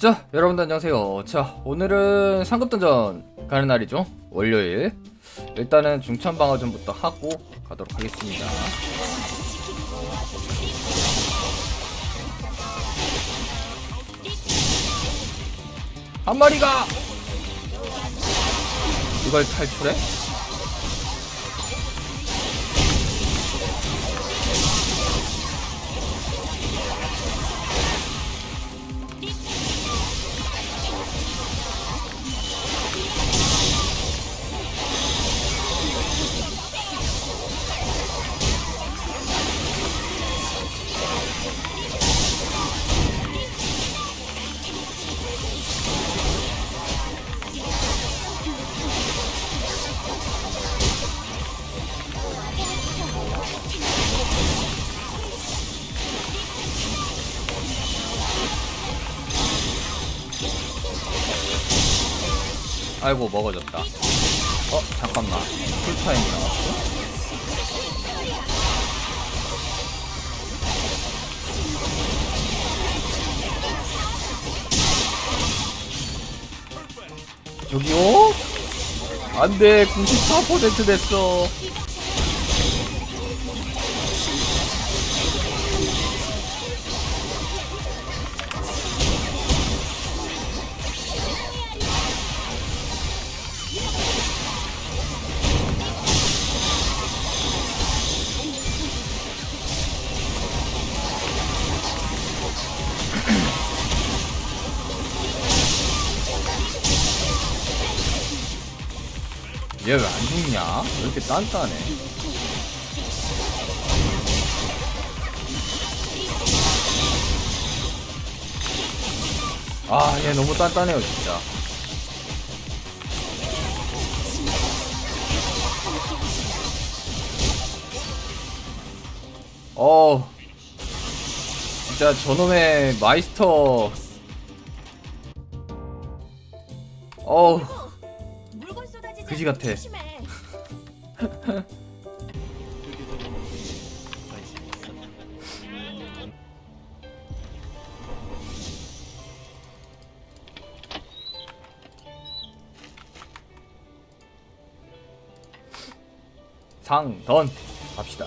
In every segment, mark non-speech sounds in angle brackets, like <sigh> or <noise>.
자 여러분들 안녕하세요. 자 오늘은 상급던전 가는 날이죠? 월요일. 일단은 중천방어전부터 하고 가도록 하겠습니다. 한 마리가 이걸 탈출해? 아이고 먹어졌다 어 잠깐만 풀타임 나왔어? 저기요? 안돼 94% 됐어 얘 왜 안 죽냐? 왜 이렇게 단단해? 아, 얘 너무 단단해요, 진짜. 어, 진짜 저놈의 마이스터. 어우. 그지 같아. 상던 갑시다.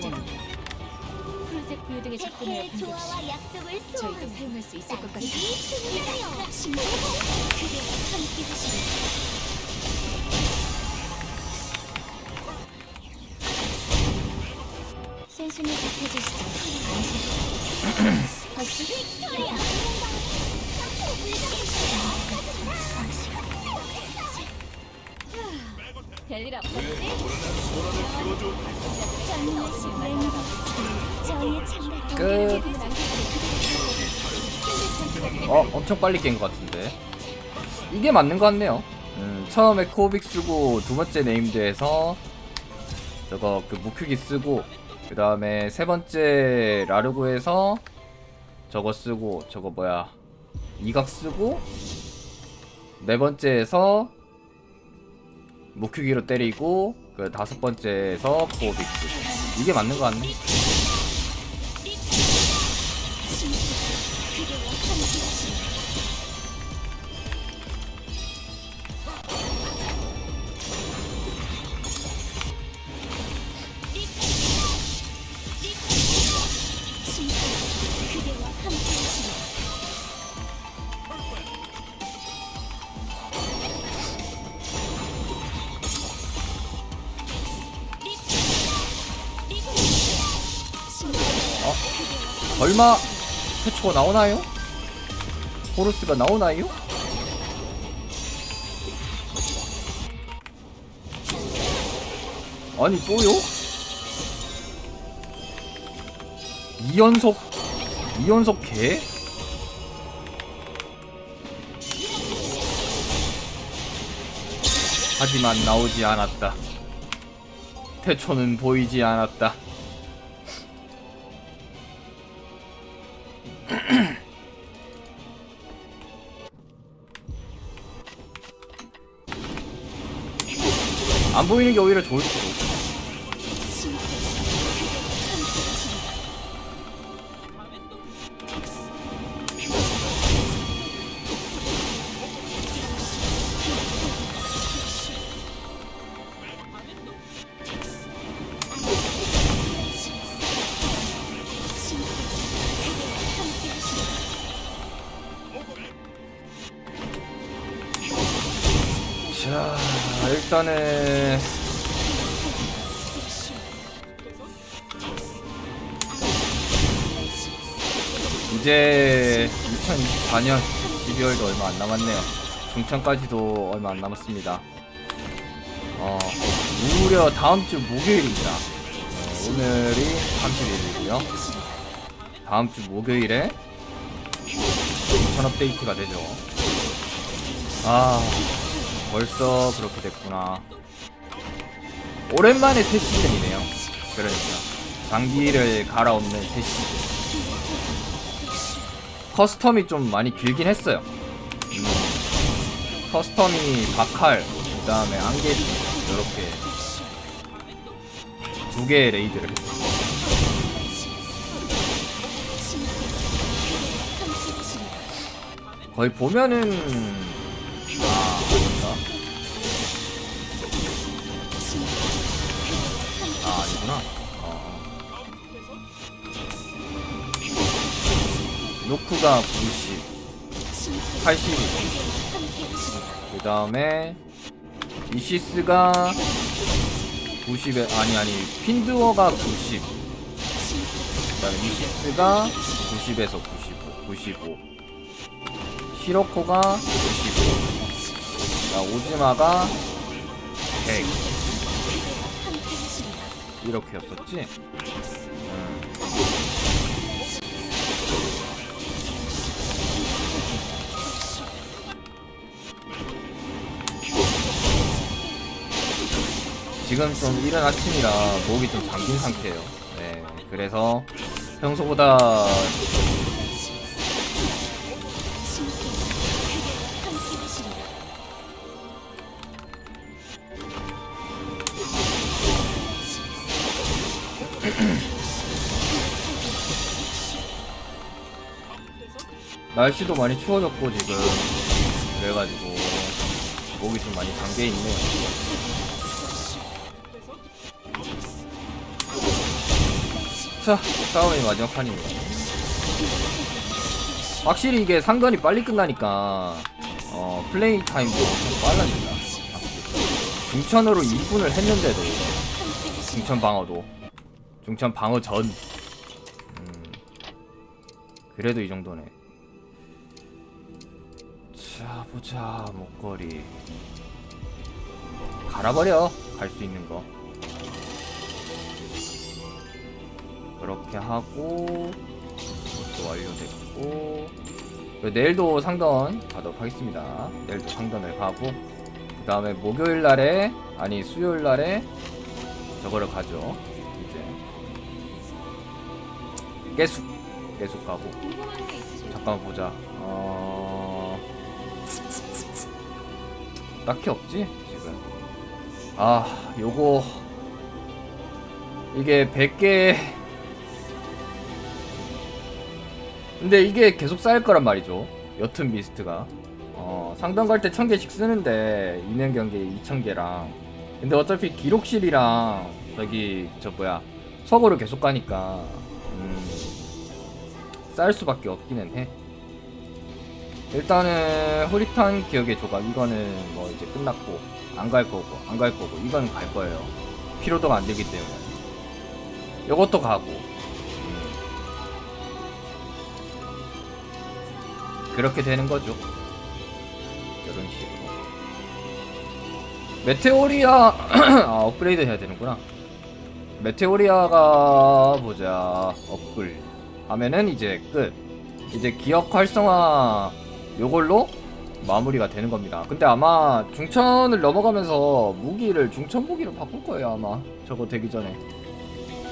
푸른색 부유 등의 작품이와 의 반격시 조화와 약속을 저희도 소원. 사용할 수 있을 것 같습니다. 승리하여 신뢰 그대 함께 하시는 센순이 잡혀주시죠. 별일 창가 끝. 어, 엄청 빨리 깬 것 같은데. 이게 맞는 것 같네요. 음, 처음에 코빅 쓰고 두 번째 네임드에서 저거 그 무큐기 쓰고 그 다음에 세 번째 라르고에서 저거 쓰고 저거 뭐야 이각 쓰고 네 번째에서 무큐기로 때리고 그 다섯 번째에서 쓰고 이게 맞는 것 같네. 얼마 태초가 나오나요? 호루스가 나오나요? 아니 또요? 2연속 2연속 개? 하지만 나오지 않았다. 태초는 보이지 않았다. 안 보이는 게 오히려 좋을지도. 일단은 이제 2024년 12월도 얼마 안 남았네요. 중천까지도 얼마 안 남았습니다. 어, 무려 다음 주 목요일입니다. 어, 오늘이 31일이고요. 다음 주 목요일에 중천 업데이트가 되죠. 아, 벌써 그렇게 됐구나. 오랜만에 새 시즌이네요. 그러니까 장기를 갈아엎는 새 시즌. 커스텀이 좀 많이 길긴 했어요. 음, 커스텀이 바칼, 그 다음에 안개수 이렇게 두 개의 레이드를 했어요. 거의 보면은 어. 노크가 90, 80, 90. 그 다음에 이시스가 90에 아니 아니 핀드워가 90. 그 다음에 이시스가 90에서 95, 95. 시로코가 95. 자, 오지마가 100. 이렇게였었지? 음. 지금 좀 이른 아침이라 목이 좀 잠긴 상태예요. 네, 그래서 평소보다 날씨도 많이 추워졌고 지금 그래가지고 목이 좀 많이 잠겨 있네요. 자, 다음이 마지막 판입니다. 확실히 이게 상관이 빨리 끝나니까 어, 플레이 타임도 엄청. 확실히. 중천으로 2분을 했는데도 중천 방어도 중천 방어 전 음, 그래도 이 정도네. 자 보자 목걸이. 갈아버려 갈 수 있는 거. 그렇게 하고 이것도 완료됐고. 그리고 내일도 상던 가도록 하겠습니다. 내일도 상던을 가고 그 다음에 목요일 날에 아니 수요일 날에 저거를 가죠. 이제. 깨숙 깨숙 가고? 잠깐만 보자. 어... 딱히 없지 지금. 아, 요거 이게 100개. 근데 이게 계속 쌓일 거란 말이죠. 옅은 미스트가. 어, 상담 갈 때 1000개씩 쓰는데 인행 경기에 2000개랑. 근데 어차피 기록실이랑 저기 저 뭐야 서고를 계속 가니까 음, 쌓일 수밖에 없기는 해. 일단은 흐릿한 기억의 조각 이거는 뭐 이제 끝났고 안 갈 거고 안 갈 거고 이건 갈 거예요. 피로도가 안 되기 때문에. 이것도 가고. 음. 그렇게 되는 거죠. 이런 식으로. 메테오리아 <clears throat> 아, 업그레이드 해야 되는구나. 메테오리아가 보자 업글 하면은 이제 끝 이제 기억 활성화 요걸로 마무리가 되는 겁니다. 근데 아마 중천을 넘어가면서 무기를 중천 무기로 바꿀 거예요 아마. 저거 되기 전에.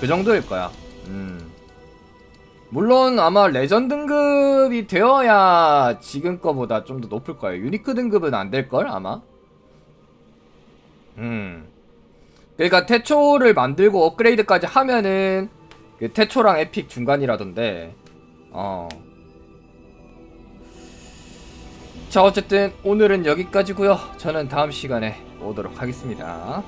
그 정도일 거야. 음. 물론 아마 레전 등급이 되어야 지금 거보다 좀 더 높을 거예요. 유니크 등급은 안 될 걸 아마? 음. 그러니까 태초를 만들고 업그레이드까지 하면은 그 태초랑 에픽 중간이라던데. 어. 자 어쨌든 오늘은 여기까지고요. 저는 다음 시간에 오도록 하겠습니다